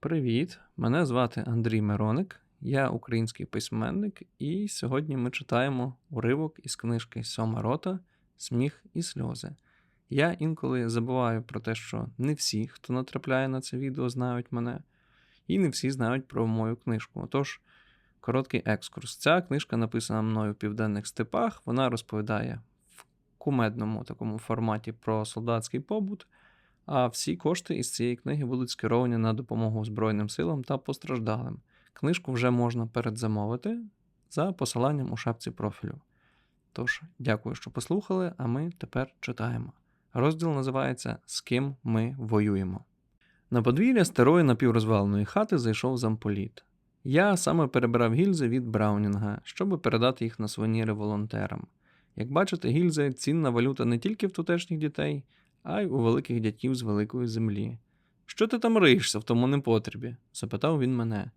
Привіт! Мене звати Андрій Мироник, я український письменник, і сьогодні ми читаємо уривок із книжки Сьома рота Сміх і сльози. Я інколи забуваю про те, що не всі, хто натрапляє на це відео, знають мене, і не всі знають про мою книжку. Отож, короткий екскурс. Ця книжка написана мною в південних степах. Вона розповідає в кумедному такому форматі про солдатський побут. А всі кошти із цієї книги будуть скеровані на допомогу Збройним силам та постраждалим. Книжку вже можна передзамовити за посиланням у шапці профілю. Тож, дякую, що послухали, а ми тепер читаємо. Розділ називається З ким ми воюємо. На подвір'я старої напіврозваленої хати зайшов замполіт. Я саме перебирав гільзи від Браунінга, щоб передати їх на сувеніри волонтерам. Як бачите, гільзи цінна валюта не тільки в тутешніх дітей, а й у великих дядьків з великої землі. Що ти там риєшся в тому непотребі? запитав він мене.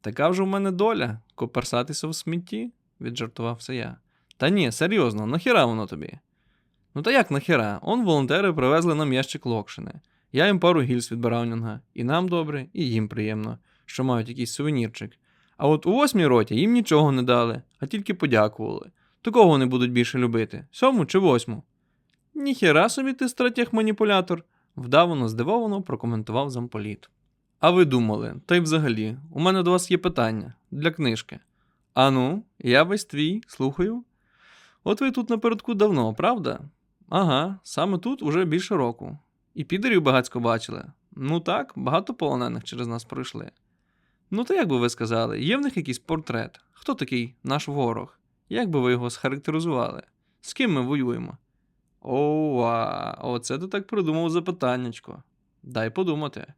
Така вже в мене доля коперсатися в смітті, віджартувався я. Та ні, серйозно, нахіра воно тобі? Ну та як нахіра? Он волонтери привезли нам ящик локшини. Я їм пару гільз від Браунінга, і нам добре, і їм приємно, що мають якийсь сувенірчик. А от у восьмій роті їм нічого не дали, а тільки подякували. То кого вони будуть більше любити? Сьому чи восьму? Ніхіра собі ти стратег-маніпулятор, вдавано здивовано прокоментував замполіт. А ви думали, та й взагалі, у мене до вас є питання для книжки. Ану, я весь твій, слухаю. От ви тут напередку давно, правда? Ага, саме тут уже більше року. І підерів багацько бачили. Ну так, багато полонених через нас пройшли. Ну, то як би ви сказали, є в них якийсь портрет? Хто такий наш ворог? Як би ви його схарактеризували? З ким ми воюємо? Ова, оце ти так придумав запитаннячко. Дай подумати.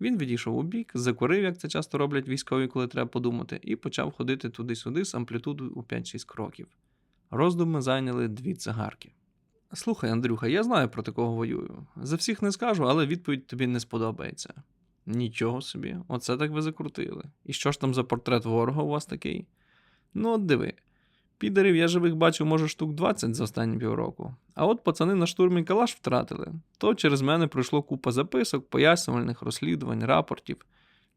Він відійшов у бік, закурив, як це часто роблять військові, коли треба подумати, і почав ходити туди-сюди з амплітудою у 5-6 кроків. Роздуми зайняли дві цигарки. Слухай, Андрюха, я знаю про такого воюю. За всіх не скажу, але відповідь тобі не сподобається. Нічого собі, оце так ви закрутили. І що ж там за портрет ворога у вас такий? Ну, от диви. Підерів я живих бачив, може, штук 20 за останні півроку. А от пацани на штурмі калаш втратили. То через мене пройшло купа записок, пояснювальних розслідувань, рапортів.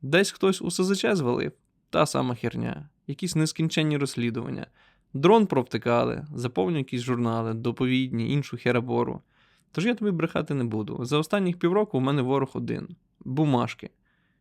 Десь хтось у СЗЧ звалив. Та сама херня, якісь нескінченні розслідування. Дрон провтикали, заповню якісь журнали, доповідні, іншу херабору. Тож я тобі брехати не буду. За останніх півроку у мене ворог один бумажки.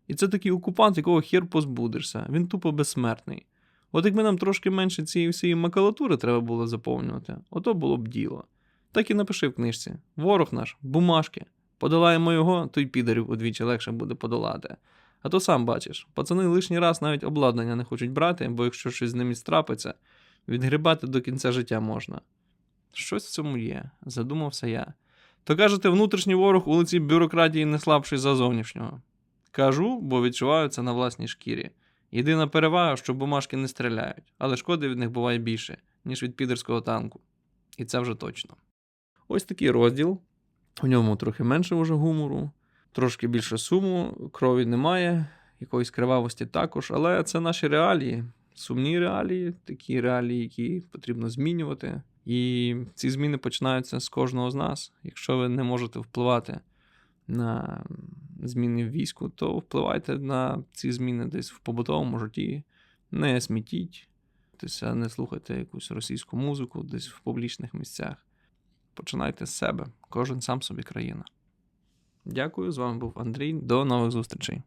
І це такий окупант, якого хер позбудешся. Він тупо безсмертний. От якби нам трошки менше цієї всієї макулатури треба було заповнювати, ото було б діло. Так і напиши в книжці: ворог наш, бумажки. Подолаємо його, то й підарів удвічі легше буде подолати. А то сам бачиш, пацани лишній раз навіть обладнання не хочуть брати, бо якщо щось з ними страпиться, відгрібати до кінця життя можна. Щось в цьому є, задумався я. То кажете, внутрішній ворог у лиці бюрократії не слабший за зовнішнього. Кажу, бо відчуваю це на власній шкірі. Єдина перевага, що бумажки не стріляють, але шкоди від них буває більше, ніж від підерського танку. І це вже точно. Ось такий розділ. У ньому трохи менше вже гумору, трошки більше суму, крові немає, якоїсь кривавості також, але це наші реалії, сумні реалії, такі реалії, які потрібно змінювати. І ці зміни починаються з кожного з нас. Якщо ви не можете впливати на зміни в війську, то впливайте на ці зміни десь в побутовому житті. Не смітіть, не слухайте якусь російську музику десь в публічних місцях. Починайте з себе, кожен сам собі країна. Дякую, з вами був Андрій. До нових зустрічей.